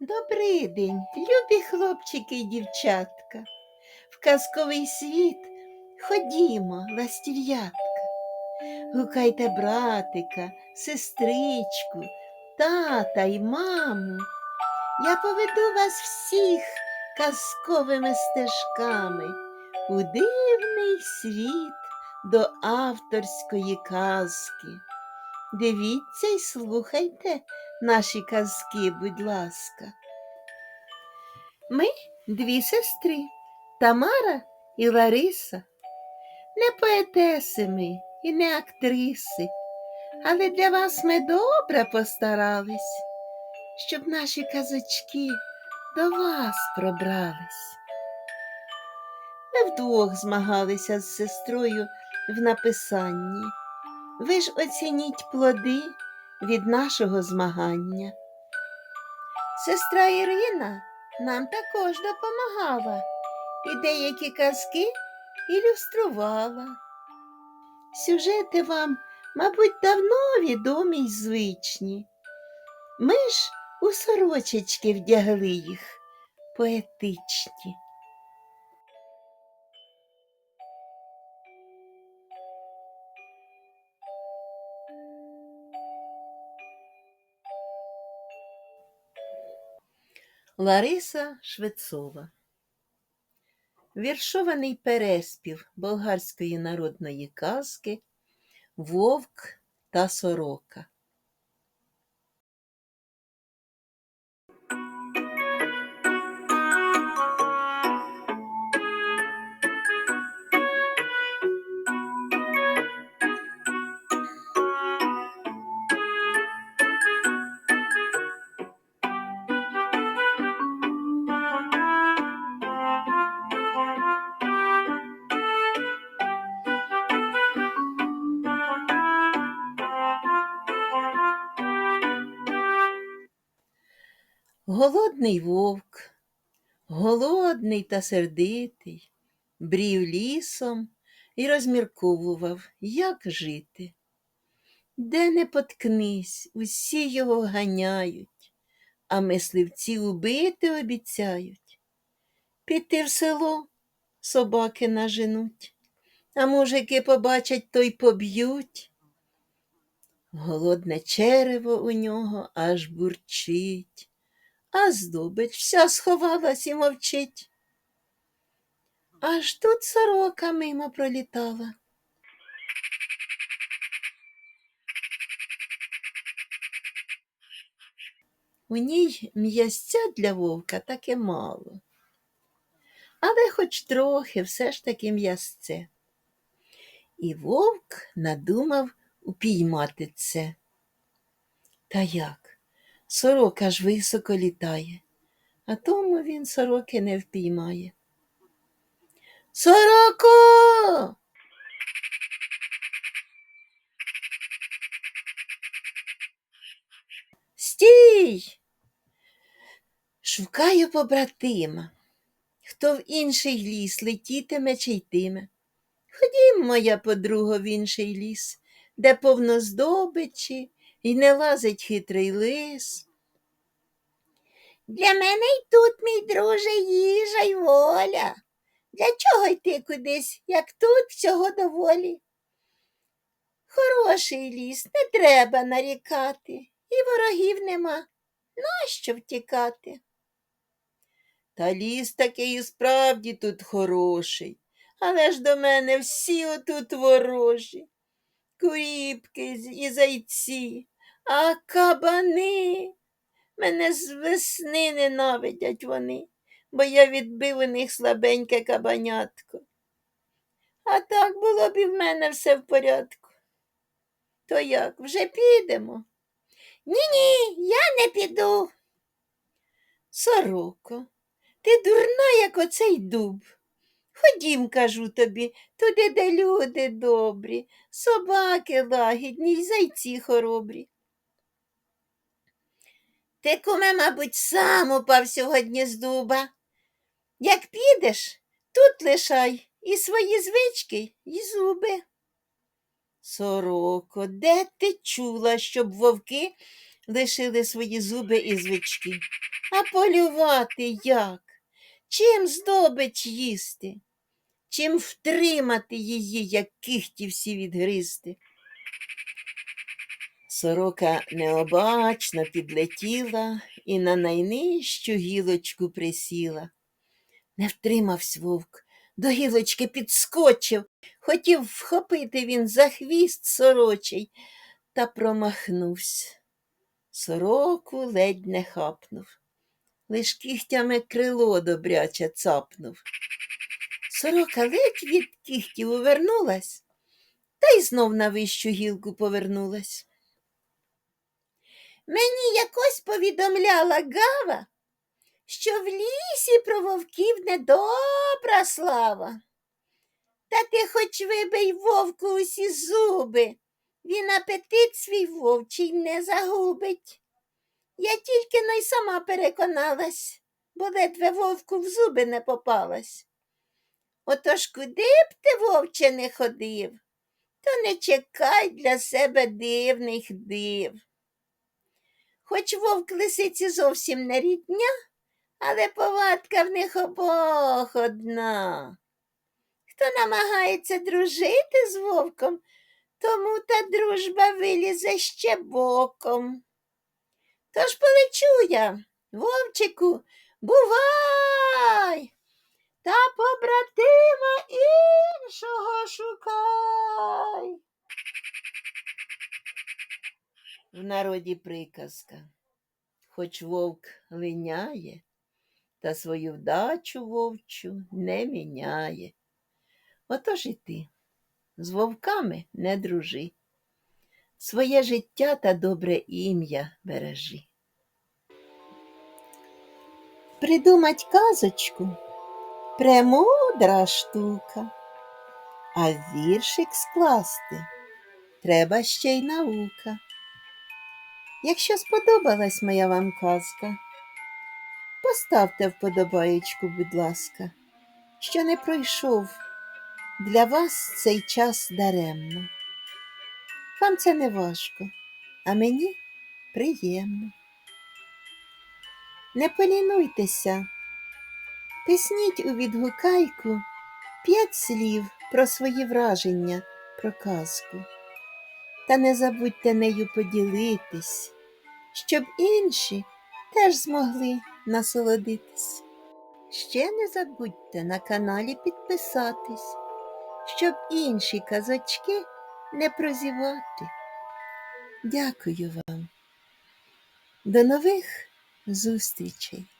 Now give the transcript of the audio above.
Добрий день, любі хлопчики і дівчатка. В казковий світ ходімо, ластів'ятка. Гукайте братика, сестричку, тата й маму. Я поведу вас всіх казковими стежками у дивний світ до авторської казки. Дивіться й слухайте наші казки, будь ласка. Ми дві сестри Тамара і Лариса. Не поетеси ми і не актриси, але для вас ми добре постарались, щоб наші казочки до вас пробрались. Ми вдвох змагалися з сестрою в написанні. Ви ж оцініть плоди від нашого змагання. Сестра Ірина нам також допомагала і деякі казки ілюструвала. Сюжети вам, мабуть, давно відомі й звичні. Ми ж у сорочечки вдягли їх поетичні. Лариса Швецова Віршований переспів болгарської народної казки Вовк та сорока. Голодний вовк, голодний та сердитий, брів лісом і розмірковував, як жити. Де не поткнись, усі його ганяють, а мисливці убити обіцяють. Піти в село собаки наженуть, а мужики побачать, то й поб'ють. Голодне черево у нього аж бурчить а здобич вся сховалась і мовчить. Аж тут сорока мимо пролітала. У ній м'ясця для вовка таке мало, але хоч трохи все ж таки м'ясце. І вовк надумав упіймати це. Та як? Сорока ж високо літає, а тому він сороки не впіймає. Сороко! Стій! Шукаю побратима, хто в інший ліс летітиме чи йтиме. Ходім, моя подруга, в інший ліс, де повно здобичі, і не лазить хитрий лис. Для мене й тут, мій друже, їжа й воля. Для чого йти кудись, як тут всього доволі? Хороший ліс, не треба нарікати, і ворогів нема. Нащо втікати? Та ліс такий і справді тут хороший, але ж до мене всі отут ворожі куріпки і зайці, а кабани. Мене з весни ненавидять вони, бо я відбив у них слабеньке кабанятко. А так було б і в мене все в порядку. То як, вже підемо? Ні-ні, я не піду. Сороко, ти дурна, як оцей дуб. Ходім, кажу тобі, туди, де люди добрі, собаки лагідні й зайці хоробрі. Ти, куме, мабуть, сам упав сьогодні з дуба. Як підеш, тут лишай, і свої звички, і зуби. Сороко, де ти чула, щоб вовки лишили свої зуби і звички? А полювати як? Чим здобич їсти? Чим втримати її, як кихті всі відгризти? Сорока необачно підлетіла і на найнижчу гілочку присіла. Не втримався вовк, до гілочки підскочив, хотів вхопити він за хвіст сорочий, та промахнувся. Сороку ледь не хапнув, лиш кігтями крило добряче цапнув. Сорока ледь від кігтів увернулась, та й знов на вищу гілку повернулась. Мені якось повідомляла Гава, що в лісі про вовків недобра слава. Та ти хоч вибий вовку усі зуби, він апетит свій вовчий не загубить. Я тільки но й сама переконалась, бо ледве вовку в зуби не попалась. Отож куди б ти, вовче, не ходив, то не чекай для себе дивних див. Хоч вовк лисиці зовсім не рідня, але повадка в них обох одна. Хто намагається дружити з вовком, тому та дружба вилізе ще боком. Тож полечу я, вовчику, бувай, та побратима іншого шукай. В народі приказка. Хоч вовк линяє, та свою вдачу вовчу не міняє. Отож і ти з вовками не дружи, своє життя та добре ім'я бережи. Придумать казочку премудра штука, а віршик скласти треба ще й наука. Якщо сподобалась моя вам казка, поставте вподобаєчку, будь ласка, що не пройшов для вас цей час даремно. Вам це не важко, а мені приємно. Не полінуйтеся, писніть у відгукайку п'ять слів про свої враження про казку. Та не забудьте нею поділитись, щоб інші теж змогли насолодитись. Ще не забудьте на каналі підписатись, щоб інші казочки не прозівати. Дякую вам. До нових зустрічей!